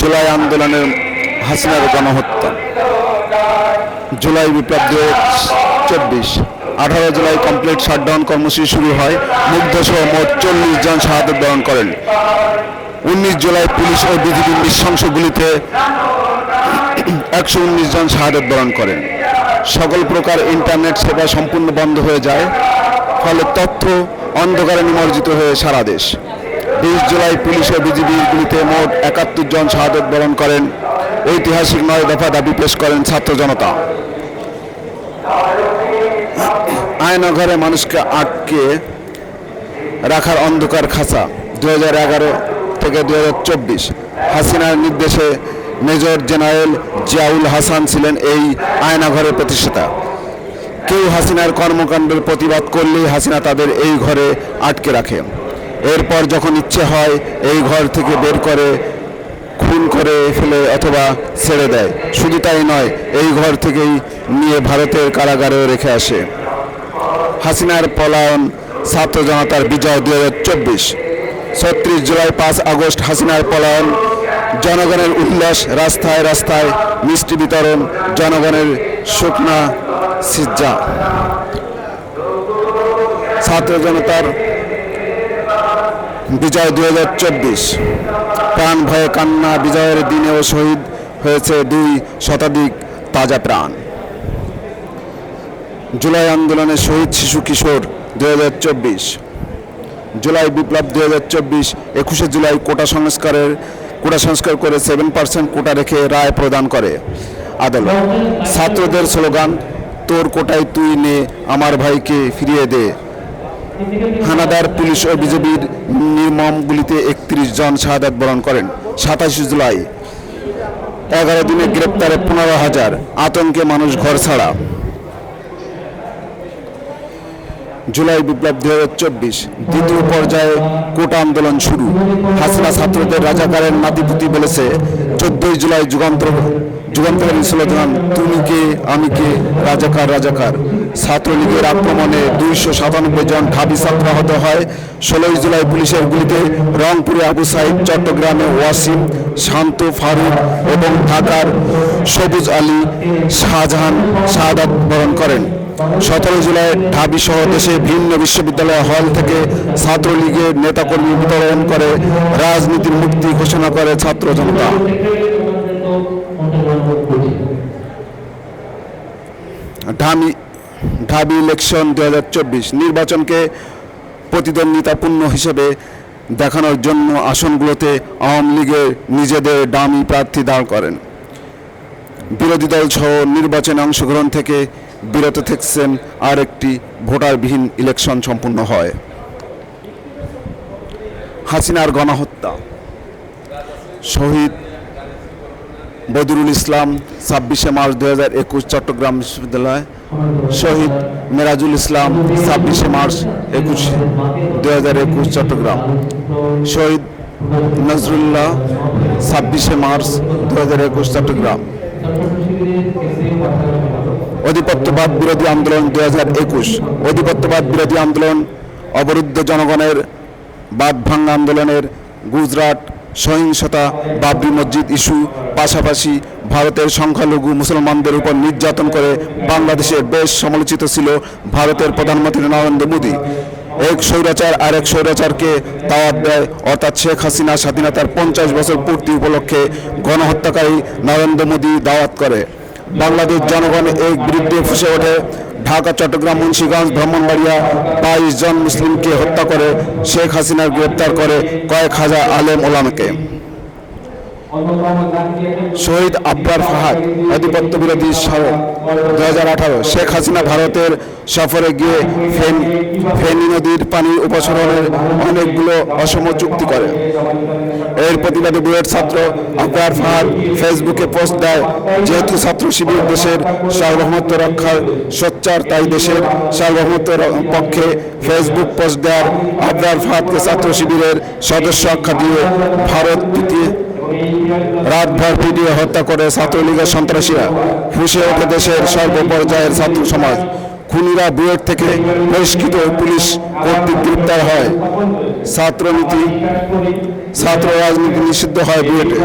জুলাই আন্দোলনের হাসিনার গণহত্যা। জুলাই বিপ্লব দু চব্বিশ। আঠারো জুলাই কমপ্লিট শাটডাউন কর্মসূচি শুরু হয়। মুগ্ধ সহ মোট চল্লিশ জন শাহাদত বরণ করেন। উনিশ জুলাই পুলিশ ও বিজিবির নৃশংস গুলিতে একশো উনিশ জন শাহাদত বরণ করেন। সকল প্রকার ইন্টারনেট সেবা সম্পূর্ণ বন্ধ হয়ে যায়, ফলে তথ্য অন্ধকারে নিমজ্জিত হয়ে সারা দেশ। বিশ জুলাই পুলিশ ও বিজিবির গুলিতে মোট একাত্তর জন শাহাদত বরণ করেন। ঐতিহাসিক নয় দফা দাবি পেশ করেন ছাত্র জনতা। আয়নাঘরে মানুষকে আটকে রাখার অন্ধকার খাঁচা। দু থেকে দু হাজার চব্বিশ হাসিনার নির্দেশে মেজর জেনারেল জিয়াউল হাসান ছিলেন এই আয়নাঘরের প্রতিষ্ঠাতা। কেউ হাসিনার কর্মকাণ্ডের প্রতিবাদ করলেই হাসিনা তাদের এই ঘরে আটকে রাখে। এরপর যখন ইচ্ছে হয়, এই ঘর থেকে বের করে খুন করে ফেলে অথবা ছেড়ে দেয়। শুধু তাই নয়, এই ঘর থেকেই নিয়ে ভারতের কারাগারেও রেখে আসে। হাসিনার পলায়ন ছাত্র জনতার বিজয় দু হাজার চব্বিশ। ছত্রিশ জুলাই পাঁচ আগস্ট হাসিনার পলায়ন, জনগণের উল্লাস রাস্তায় রাস্তায় মিষ্টি বিতরণ, জনগণের শুকনা সিজ্জা। ছাত্র জনতার বিজয় দু হাজার চব্বিশ। প্রাণ ভয়ে কান্না, বিজয়ের দিনেও শহীদ হয়েছে দুই শতাধিক তাজা প্রাণ। জুলাই আন্দোলনে শহীদ শিশু কিশোর দু হাজার চব্বিশ। জুলাই বিপ্লব দু হাজার চব্বিশ, একুশে জুলাই কোটা সংস্কারের, কোটা সংস্কার করে সেভেন পার্সেন্ট কোটা রেখে রায় প্রদান করে। আদালত। ছাত্রদের স্লোগান, তোর কোটায় তুই নে, আমার ভাইকে ফিরিয়ে দে। হানাদার পুলিশ ও বিজেপির নির্মম গুলিতে একত্রিশ জন শাহাদাত বরণ করেন। সাতাশে জুলাই। এগারো দিনে গ্রেপ্তারে পনেরো হাজার আতঙ্কে মানুষ ঘর ছাড়া। জুলাই বিপ্লব দু হাজার চব্বিশ, দ্বিতীয় পর্যায়ে কোটা আন্দোলন শুরু। হাসিনা ছাত্রদের রাজাকারের নাতিপুতি বলেছে, চোদ্দই জুলাই যুগান্তর যুগান্তকারী স্লোগান, তুমি কে, আমি কে, রাজাকার রাজাকার। ছাত্রলীগের আক্রমণে দুইশো সাতানব্বই জন ঢাবি ছাত্র আহত হয়। ষোলোই জুলাই পুলিশের গুলিতে রংপুরে আবু সাইদ, চট্টগ্রামে ওয়াসিম, শান্ত ফারুক এবং ঢাকার সবুজ আলী শাহজাহান শাহাদ বরণ করেন। সতেরো জুলাই ঢাবি সহ দেশে ভিন্ন বিশ্ববিদ্যালয় হল থেকে ছাত্রলীগের নেতাকর্মী বিতরণ করে রাজনীতির মুক্তি ঘোষণা করে ছাত্র জনতা। ঢামি, ঢাবি ইলেকশন দু হাজার চব্বিশ নির্বাচনকে প্রতিদ্বন্দ্বিতাপূর্ণ হিসেবে দেখানোর জন্য আসনগুলোতে আওয়ামী লীগের নিজেদের ডামি প্রার্থী দাঁড় করেন। বিরোধী দল সহ নির্বাচনে অংশগ্রহণ থেকে বিরত থাকছেন আর একটি ভোটারবিহীন ইলেকশন সম্পূর্ণ হয়। হাসিনার গণহত্যা। শহীদ বদরুল ইসলাম ছাব্বিশে মার্চ দু হাজার একুশ চট্টগ্রাম বিশ্ববিদ্যালয়। শহীদ মেরাজুল ইসলাম ছাব্বিশে মার্চ একুশ দু হাজার একুশ চট্টগ্রাম। শহীদ নজরুল্লাহ ছাব্বিশে মার্চ দু হাজার একুশ চট্টগ্রাম। অধিপত্যবাদ বিরোধী আন্দোলন দু হাজার একুশ। অধিপত্যবাদ বিরোধী আন্দোলন অবরুদ্ধ জনগণের বাদ ভাঙ্গা আন্দোলনের গুজরাট সহিংসতা বাবরি মসজিদ ইস্যু, পাশাপাশি ভারতের সংখ্যালঘু মুসলমানদের উপর নির্যাতন করে বাংলাদেশে বেশ সমালোচিত ছিল ভারতের প্রধানমন্ত্রী নরেন্দ্র মোদী। এক স্বৈরাচার আর এক স্বৈরাচারকে দাওয়াত দেয়, অর্থাৎ শেখ হাসিনা স্বাধীনতার পঞ্চাশ বছর পূর্তি উপলক্ষে গণহত্যাকারী নরেন্দ্র মোদী দাওয়াত করে। বাংলাদেশ জনগণ এই বিরুদ্ধে ফুসে ওঠে। ঢাকা, চট্টগ্রাম, মুন্সীগঞ্জ, ব্রাহ্মণবাড়িয়া বাইশ জন মুসলিমকে হত্যা করে শেখ হাসিনা গ্রেপ্তার করে কয়েক হাজার আলেম ওলামকে। শহীদ আব্রার ফাহাদ, আধিপত্য বিরোধী সড়ক দু হাজার আঠারো, শেখ হাসিনা ভারতের সফরে গিয়ে ফেন নদীর পানি উপসরণের অনেকগুলো অসম চুক্তি করে। এর প্রতিবাদে বুয়েট ছাত্র আব্রার ফাহাদ ফেসবুকে পোস্ট দেয়, যেহেতু ছাত্র শিবির দেশের সার্বভৌমত্ব রক্ষার সোচ্চার, তাই দেশের সার্বভৌমত্বের পক্ষে ফেসবুক পোস্ট দেওয়ার আব্রার ফাহাদকে ছাত্র শিবিরের সদস্য আখ্যা দিয়ে ভারত তৃতীয় রাতভর পিটিয়ে হত্যা করে ছাত্রলীগের সন্ত্রাসীরা। ফুসে ওঠে দেশের সর্বপর্যায়ের ছাত্র সমাজ। খুনিরা বুয়েট থেকে বহিষ্কৃত পুলিশ কর্তৃক গ্রেপ্তার হয়। ছাত্রনীতি, ছাত্র রাজনীতি নিষিদ্ধ হয় বুয়েটে